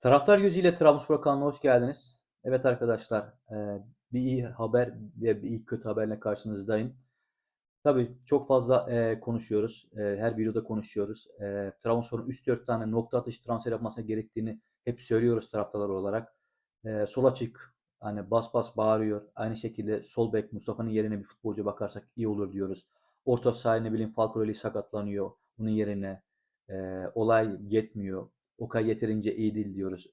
Taraftar gözüyle Trabzonspor kanalına hoş geldiniz. Evet arkadaşlar, eee, bir iyi haber ve bir iyi kötü haberle karşınızdayım. Tabii çok fazla eee, konuşuyoruz. Eee, her videoda konuşuyoruz. Trabzonspor'un üst 4 tane nokta atışı transfer yapması gerektiğini hep söylüyoruz taraftarlar olarak. Sol açık hani bas bas bağırıyor. Aynı şekilde sol bek Mustafa'nın yerine bir futbolcu bakarsak iyi olur diyoruz. Orta saha ne bileyim Falcao sakatlanıyor. Bunun yerine olay yetmiyor. Okay yeterince iyi değil diyoruz.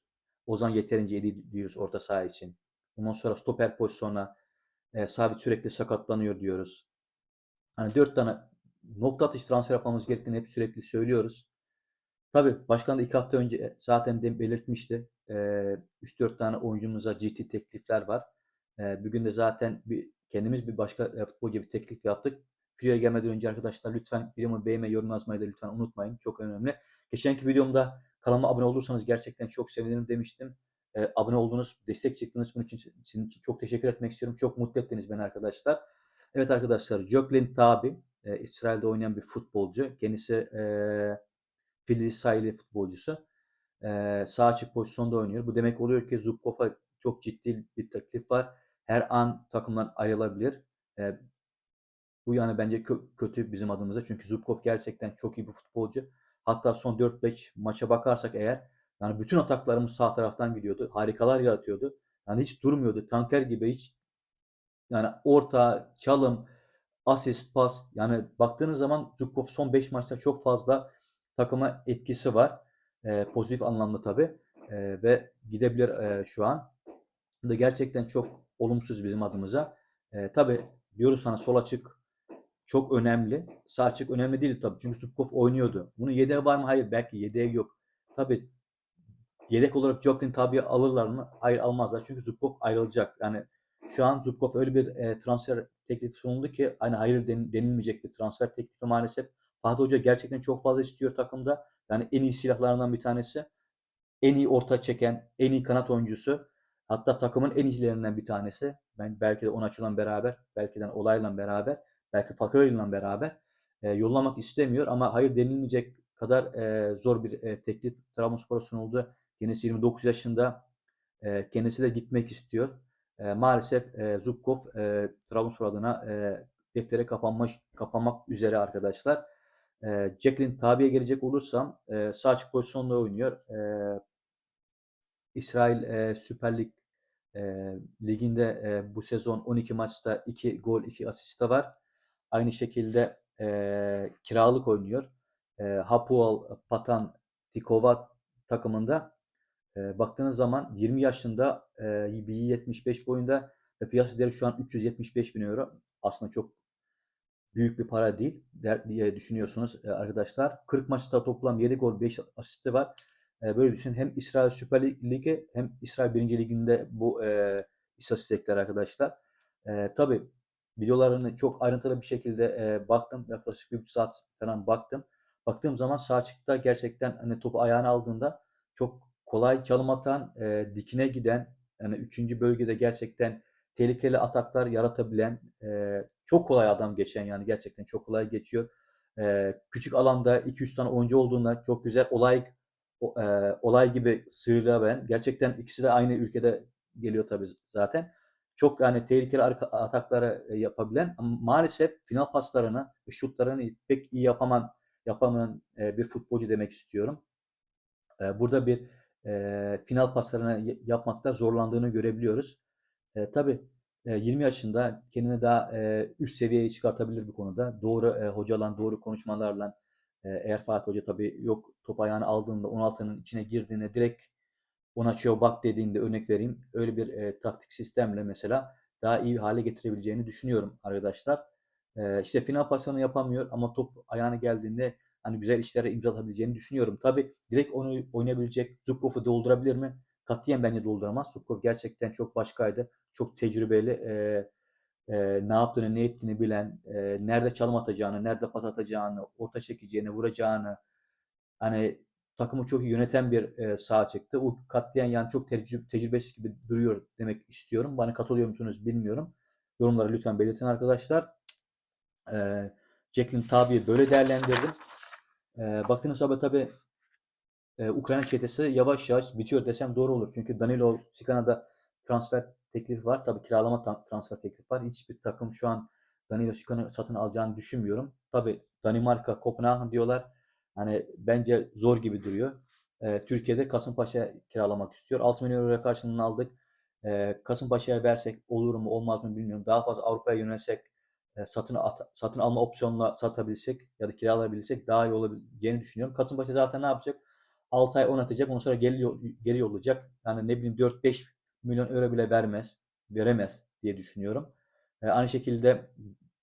Ozan yeterince iyi değil diyoruz orta saha için. Ondan sonra stoper pozisyonuna eee, Sabit sürekli sakatlanıyor diyoruz. Hani 4 tane nokta atışı transfer yapmamız gerektiğini hep sürekli söylüyoruz. Tabii başkan da 2 hafta önce e, zaten de belirtmişti. Eee 3-4 tane oyuncumuza ciddi teklifler var. Eee, bugün de zaten bir kendimiz bir başka e, futbolcuya bir teklif yaptık. Videoya gelmeden önce arkadaşlar lütfen videomu beğenmeyi, yorum yazmayı da lütfen unutmayın. Çok önemli. Geçenki videomda kanalıma abone olursanız gerçekten çok sevinirim demiştim. Eee, abone oldunuz, destek çıktınız. Bunun için için çok teşekkür etmek istiyorum. Çok mutlu ettiniz beni arkadaşlar. Evet arkadaşlar, Jocelyn Tabi, eee, İsrail'de oynayan bir futbolcu. Kendisi eee Filisaylı futbolcusu. Eee, sağ açık pozisyonda oynuyor. Bu demek oluyor ki Zubkov'a çok ciddi bir teklif var. Her an takımdan ayrılabilir. Eee, bu yani bence kö- kötü bizim adımıza. Çünkü Zubkov gerçekten çok iyi bir futbolcu. Hatta son 4-5 maça bakarsak eğer yani bütün ataklarımız sağ taraftan gidiyordu. Harikalar yaratıyordu. Yani hiç durmuyordu. Tanker gibi hiç yani orta, çalım, asist, pas yani baktığınız zaman Zubkov son 5 maçta çok fazla takıma etkisi var. Eee, pozitif anlamda tabii. Eee, ve gidebilir eee, şu an. Bu da gerçekten çok olumsuz bizim adımıza. Eee, tabii diyoruz sana sol açık çok önemli. Sağ açık önemli değil tabii. Çünkü Zubkov oynuyordu. Bunun yedeği var mı? Hayır. Belki yedeği yok. Tabii yedek olarak Joklin tabii alırlar mı? Hayır almazlar. Çünkü Zubkov ayrılacak. Yani şu an Zubkov öyle bir e, transfer teklifi sunuldu ki hani hayır den- denilmeyecek bir transfer teklifi maalesef. Fatih Hoca gerçekten çok fazla istiyor takımda. Yani en iyi silahlarından bir tanesi. En iyi orta çeken, en iyi kanat oyuncusu. Hatta takımın en iyilerinden bir tanesi. Ben belki de Onaçu'la beraber, belki de Olay'la beraber, belki Fakir'le beraber e, yollamak istemiyor ama hayır denilmeyecek kadar e, zor bir e, teklif Trabzonspor'a sunuldu. Kendisi 29 yaşında. E, kendisi de gitmek istiyor. E, maalesef e, Zubkov e, Trabzonspor adına e, deftere kapanmış, kapanmak üzere arkadaşlar. E, Jacqueline Tabi'ye gelecek olursam e, sağ açık pozisyonda oynuyor. E, İsrail e, Süper Lig e, liginde e, bu sezon 12 maçta 2 gol 2 asist de var. Aynı şekilde e, kiralık oynuyor. E, Hapoel Patan Tikova takımında e, baktığınız zaman 20 yaşında e, 1.75 boyunda ve piyasa değeri şu an 375 bin euro. Aslında çok büyük bir para değil der, diye düşünüyorsunuz e, arkadaşlar. 40 maçta toplam 7 gol 5 asisti var. E, böyle düşünün hem İsrail Süper Ligi hem İsrail 1. Ligi'nde bu e, istatistikler arkadaşlar. E, tabii videolarını çok ayrıntılı bir şekilde e, baktım. Yaklaşık bir buçuk saat falan baktım. Baktığım zaman sağ açıkta gerçekten hani topu ayağına aldığında çok kolay çalım atan, e, dikine giden, yani üçüncü bölgede gerçekten tehlikeli ataklar yaratabilen, e, çok kolay adam geçen yani gerçekten çok kolay geçiyor. E, küçük alanda 2-3 tane oyuncu olduğunda çok güzel olay o, e, olay gibi sıyrılabilen, gerçekten ikisi de aynı ülkede geliyor tabii zaten. Çok yani tehlikeli arka, atakları e, yapabilen ama maalesef final paslarını şutlarını pek iyi yapaman yapamayan e, bir futbolcu demek istiyorum. E, burada bir final paslarını yapmakta zorlandığını görebiliyoruz. Tabii e, 20 yaşında kendini daha üst seviyeye çıkartabilir bu konuda. Doğru hocalarla, doğru konuşmalarla eğer Fatih Hoca tabii yok top ayağını aldığında 16'nın içine girdiğinde direkt ona açıyor bak dediğinde örnek vereyim. Öyle bir e, taktik sistemle mesela daha iyi hale getirebileceğini düşünüyorum arkadaşlar. E, işte final paslarını yapamıyor ama top ayağına geldiğinde hani güzel işlere imza atabileceğini düşünüyorum. Tabii direkt onu oynayabilecek Zubkov'u doldurabilir mi? Katiyen bence dolduramaz. Zubkov gerçekten çok başkaydı. Çok tecrübeli. E, e, ne yaptığını, ne ettiğini bilen, e, nerede çalım atacağını, nerede pas atacağını, orta çekeceğini, vuracağını, hani takımı çok iyi yöneten bir e, saha çıktı. O katliyen yani çok tecrü- tecrübesiz gibi duruyor demek istiyorum. Bana katılıyor musunuz bilmiyorum. Yorumlara lütfen belirtin arkadaşlar. E, Jacqueline Tabi'yi böyle değerlendirdim. E, baktığınız zaman tabii e, Ukrayna çetesi yavaş yavaş bitiyor desem doğru olur. Çünkü Danilo Sikana'da transfer teklifi var. Tabii kiralama transfer teklifi var. Hiçbir takım şu an Danilo Sikan'ı satın alacağını düşünmüyorum. Tabii Danimarka, Kopenhagen diyorlar. Hani bence zor gibi duruyor. E, Türkiye'de Kasımpaşa kiralamak istiyor. 6 milyon euro karşılığını aldık. E, Kasımpaşa'ya versek olur mu olmaz mı bilmiyorum. Daha fazla Avrupa'ya yönelsek e, satın at- satın alma opsiyonla satabilsek ya da kiralayabilsek daha iyi olabileceğini düşünüyorum. Kasımpaşa zaten ne yapacak? 6 ay oynatacak. Ondan sonra geri, geri yollayacak. Yani ne bileyim 4-5 milyon euro bile vermez. Veremez diye düşünüyorum. E, aynı şekilde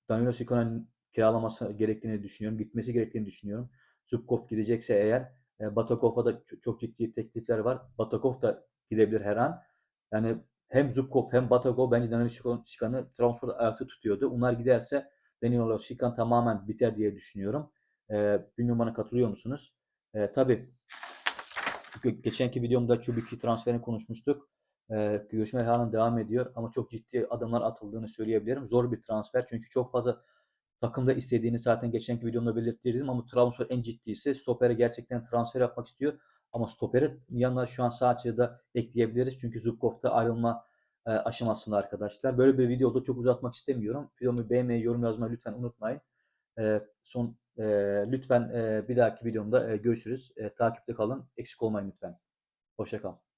Danilo Sikona'nın kiralaması gerektiğini düşünüyorum. Gitmesi gerektiğini düşünüyorum. Zubkov gidecekse eğer e, Batakov'a da çok ciddi teklifler var. Batakov da gidebilir her an. Yani hem Zubkov hem Batakov bence Danilo Şikan- Şikan'ı Trabzonspor'da ayakta tutuyordu. Onlar giderse Danilo Şikan tamamen biter diye düşünüyorum. E, bilmiyorum bana katılıyor musunuz? E, tabii ge- geçenki videomda Çubiki transferini konuşmuştuk. E, görüşmeler halen devam ediyor ama çok ciddi adımlar atıldığını söyleyebilirim. Zor bir transfer çünkü çok fazla takımda istediğini zaten geçenki videomda belirttirdim ama Trabzonspor en ciddisi stopere gerçekten transfer yapmak istiyor. Ama stoperi yanına şu an sağ açıda ekleyebiliriz. Çünkü Zubkov'da ayrılma e, aşamasında arkadaşlar. Böyle bir videoda çok uzatmak istemiyorum. Videomu beğenmeyi, yorum yazmayı lütfen unutmayın. E, son e, lütfen e, bir dahaki videomda e, görüşürüz. E, takipte kalın. Eksik olmayın lütfen. Hoşça kal.